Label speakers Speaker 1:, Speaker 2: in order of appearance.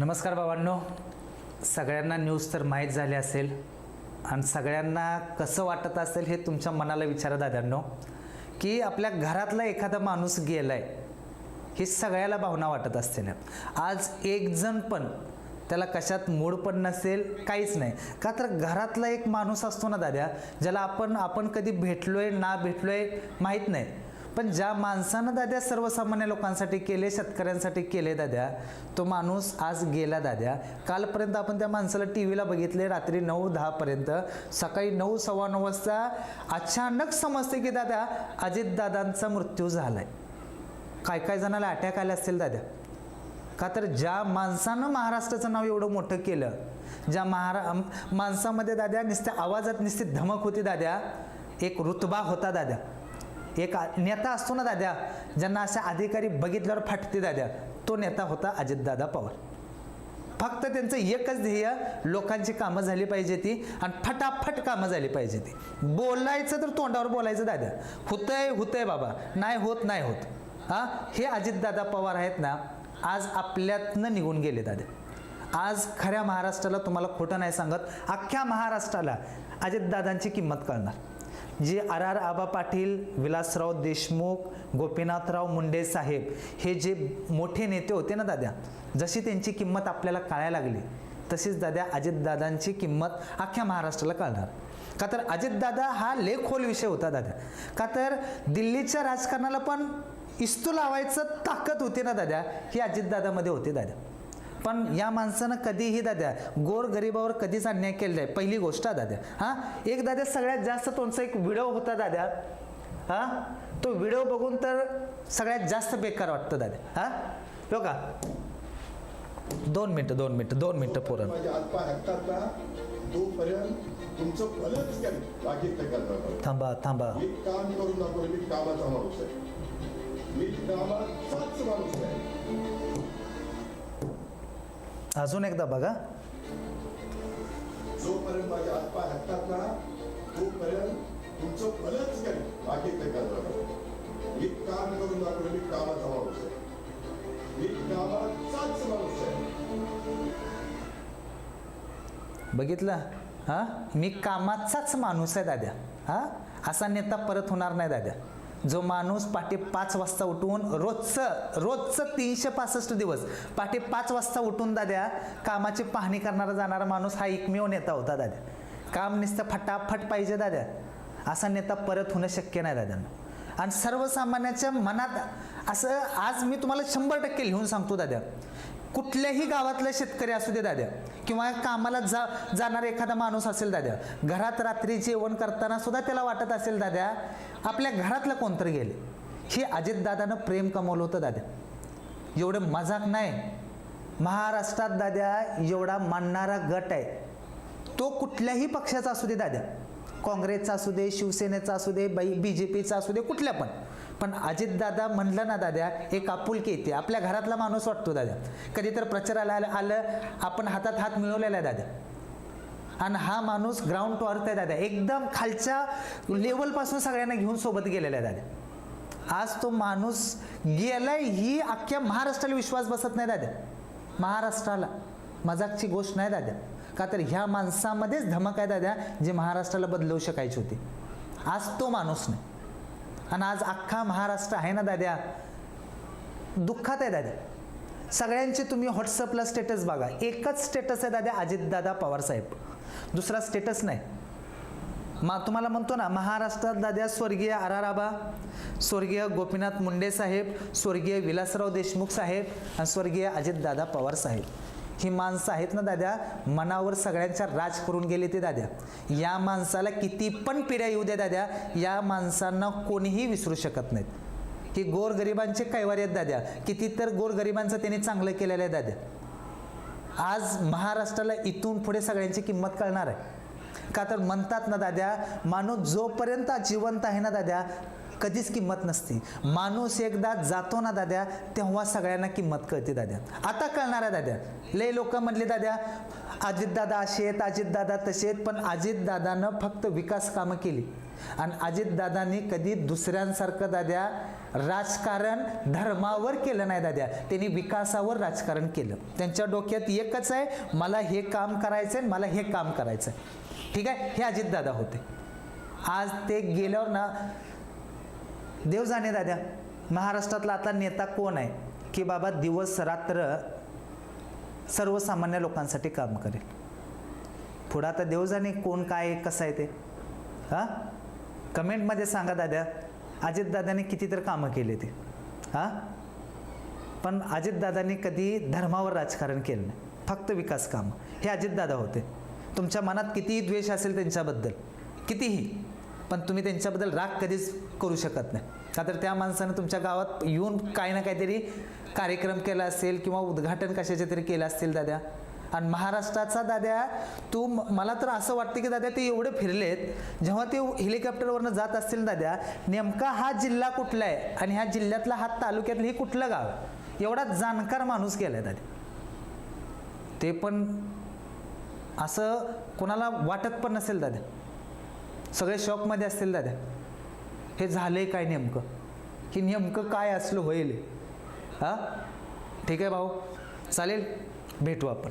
Speaker 1: नमस्कार बाबांनो सगळ्यांना न्यूज तर माहीत झाली असेल. आणि सगळ्यांना कसं वाटत असेल हे तुमच्या मनाला विचारा दादांनो. की आपल्या घरातला एखादा माणूस गेला आहे ही सगळ्याला भावना वाटत असते ना. आज एक जण पण त्याला कशात मूड पण नसेल काहीच नाही. का तर घरातला एक माणूस असतो ना दाद्या ज्याला आपण आपण कधी भेटलो आहे ना भेटलो आहे माहीत नाही. पण ज्या माणसानं दाद्या सर्वसामान्य लोकांसाठी केले शेतकऱ्यांसाठी केले दाद्या तो माणूस आज गेला दाद्या. कालपर्यंत आपण त्या माणसाला टी व्हीला बघितले रात्री नऊ दहापर्यंत. सकाळी नऊ सव्वा नऊ वाजता अचानक समजते की दादा अजितदादांचा मृत्यू झालाय. काय काय जणाला अटॅक आले असतील दाद्या? का तर ज्या माणसानं महाराष्ट्राचं नाव एवढं मोठं केलं ज्या महारा माणसामध्ये दाद्या नुसत्या आवाजात नुसती धमक होती दाद्या एक रुतबा होता दाद्या. एक नेता असतो ना दाद्या ज्यांना असे अधिकारी बघितल्यावर फाटते दाद्या तो नेता होता अजितदादा पवार. फक्त त्यांचं एकच ध्येय लोकांची कामं झाली पाहिजे ती आणि फटाफट कामं झाली पाहिजे ती. बोलायचं तर तोंडावर बोलायचं दाद्या. होतंय होतंय बाबा. नाही होत नाही होत. हां? हे अजितदादा पवार आहेत ना आज आपल्यातनं निघून गेले दादा आज खऱ्या महाराष्ट्राला तुम्हाला खोटं नाही सांगत अख्ख्या महाराष्ट्राला अजितदादांची किंमत कळणार. जे आर आर आबा पाटील विलासराव देशमुख गोपीनाथराव मुंडे साहेब हे जे मोठे नेते होते ना दाद्या जशी त्यांची किंमत आपल्याला कळायला लागली तशीच दाद्या अजितदादांची किंमत अख्ख्या महाराष्ट्राला कळणार. का तर अजितदादा हा लेखोल विषय होता दादा का तर दिल्लीच्या राजकारणाला पण इस्तू लावायचं ताकद होती ना दाद्या ही अजितदादामध्ये होती दाद्या. पण या माणसानं कधीही दाद्या गोर गरिबावर कधीच अन्याय केलेला आहे पहिली गोष्ट दाद्या. हां? एक दाद्या सगळ्यात जास्त तोंडचा एक व्हिडिओ होता दाद्या. हां? तो व्हिडिओ बघून तर सगळ्यात जास्त बेकार वाटतं दाद्या. हां? हो का? दोन मिनटं दोन मिनटं दोन मिनटं पोरण.
Speaker 2: तुमचं
Speaker 1: थांबा थांबा.
Speaker 2: मी
Speaker 1: अजून एकदा बघा.
Speaker 2: जोपर्यंत माझे हातपाय हातात ना तोपर्यंत तुमचं भलंच करेल बाकी ते करतात मी काम करून दाखवलं मी कामाचा माणूस आहे. मी कामाचाच माणूस आहे.
Speaker 1: बघितलं? हां? मी कामाचाच माणूस आहे दाद्या. हां? असा नेता परत होणार नाही दाद्या. जो माणूस पाठी पाच वाजता उठून रोजचं रोजचं तीनशे पासष्ट दिवस पाठी पाच वाजता उठून दाद्या कामाची पाहणी करणारा जाणारा माणूस हा एकमेव नेता होता दाद्या. काम नुसतं फटाफट पाहिजे दाद्या. असा नेता परत होणं शक्य नाही दाद्यांना. आणि सर्वसामान्याच्या मनात असं आज मी तुम्हाला शंभर टक्के लिहून सांगतो दाद्या. कुठल्याही गावातला शेतकरी असू दे दाद्या. किंवा कामाला जा जाणारा एखादा माणूस असेल दाद्या घरात रात्री जेवण करताना सुद्धा त्याला वाटत असेल दाद्या आपल्या घरातलं कोणतरी गेले. हे अजितदादानं प्रेम कमवलं होतं दाद्या. एवढं मजाक नाही. महाराष्ट्रात दाद्या एवढा मानणारा गट आहे. तो कुठल्याही पक्षाचा असू दे दाद्या. काँग्रेसचा असू दे शिवसेनेचा असू दे बाई बी जे पीचा असू दे कुठल्या पण. पण अजितदादा म्हणलं ना दाद्या एक आपुलकी येते. आपल्या घरातला माणूस वाटतो दादा कधी तर प्रचाराला आलं आलं आपण हातात हात मिळवलेला आहे दाद्या. आणि हा माणूस ग्राउंड टू अर्थ आहे दादा एकदम खालच्या लेवलपासून सगळ्यांना घेऊन सोबत गेलेला आहे दादा आज तो माणूस गेलाय ही अख्ख्या महाराष्ट्राला विश्वास बसत नाही दादा महाराष्ट्राला. मजाकची गोष्ट नाही दादा का तर ह्या माणसामध्येच धमक आहे दादा जे महाराष्ट्राला बदलवू शकायची होती. आज तो माणूस नाही. आणि आज अख्खा महाराष्ट्र आहे ना दाद्या? दुःखात आहे दादा सगळ्यांचे तुम्ही व्हॉट्सअपला स्टेटस बघा. एकच स्टेटस आहे दादा अजितदादा पवारसाहेब दुसरा स्टेटस नाही. मा तुम्हाला म्हणतो ना महाराष्ट्रात दाद्या स्वर्गीय आराराबा स्वर्गीय गोपीनाथ मुंडे साहेब स्वर्गीय विलासराव देशमुख साहेब आणि स्वर्गीय अजितदादा पवार साहेब. ही माणसं आहेत ना दाद्या? मनावर सगळ्यांच्या राज करून गेले ते दाद्या. या माणसाला किती पण पिढ्या येऊ द्या दाद्या या माणसांना कोणीही विसरू शकत नाहीत. की गोरगरिबांचे कैवार आहेत दाद्या. किती तर गोरगरिबांचं त्यांनी चांगलं केलेलं आहे दाद्या. आज महाराष्ट्राला इथून पुढे सगळ्यांची किंमत कळणार आहे. का तर म्हणतात ना दाद्या माणूस जोपर्यंत जिवंत आहे ना दाद्या कधीच किंमत नसते. माणूस एकदा जातो ना दाद्या तेव्हा सगळ्यांना किंमत कळते दाद्या. आता कळणार आहे दाद्या. लय लोक म्हणले दाद्या अजितदादा असे आहेत अजितदादा तसे आहेत पण अजितदादानं फक्त विकास कामं केली. आणि अजितदादांनी कधी दुसऱ्यांसारखं दाद्या राजकारण धर्मावर केलं नाही दाद्या. त्यांनी विकासावर राजकारण केलं. त्यांच्या डोक्यात एकच आहे मला हे काम करायचं आहे मला हे काम करायचं आहे ठीक आहे? हे अजितदादा होते. आज ते गेल्यावर ना देव जाणे दाद्या महाराष्ट्रातला आता नेता कोण आहे? की बाबा दिवस रात्र सर्वसामान्य लोकांसाठी काम करेल. पुढं आता देव जाणे कोण काय आहे, कसं आहे ते? हां? कमेंटमध्ये सांगा दाद्या अजितदादाने किती तर कामं केले ते. हां? पण अजितदादांनी कधी धर्मावर राजकारण केलं नाही. फक्त विकास कामं. हे अजितदादा होते. तुमच्या मनात कितीही द्वेष असेल त्यांच्याबद्दल कितीही पण तुम्ही त्यांच्याबद्दल राग कधीच करू शकत नाही. का तर त्या माणसानं तुमच्या गावात येऊन काही ना काहीतरी कार्यक्रम केला असेल किंवा उद्घाटन कशाचे तरी केलं असतील दाद्या. आणि महाराष्ट्राचा दाद्या तू मला तर असं वाटतं की दाद्या ते एवढे फिरलेत जेव्हा ते हेलिकॉप्टरवरनं जात असतील दाद्या नेमका हा जिल्हा कुठला आहे? आणि ह्या जिल्ह्यातला हा तालुक्यातलं हे कुठलं गाव? आहे एवढा जाणकार माणूस गेलाय दाद्या. ते पण असं कोणाला वाटत पण नसेल दादा सगळे शॉकमध्ये असतील दादा. हे झालं आहे काय नेमकं? की नेमकं काय असलं होईल? हां? ठीक आहे भाऊ. चालेल? भेटू आपण.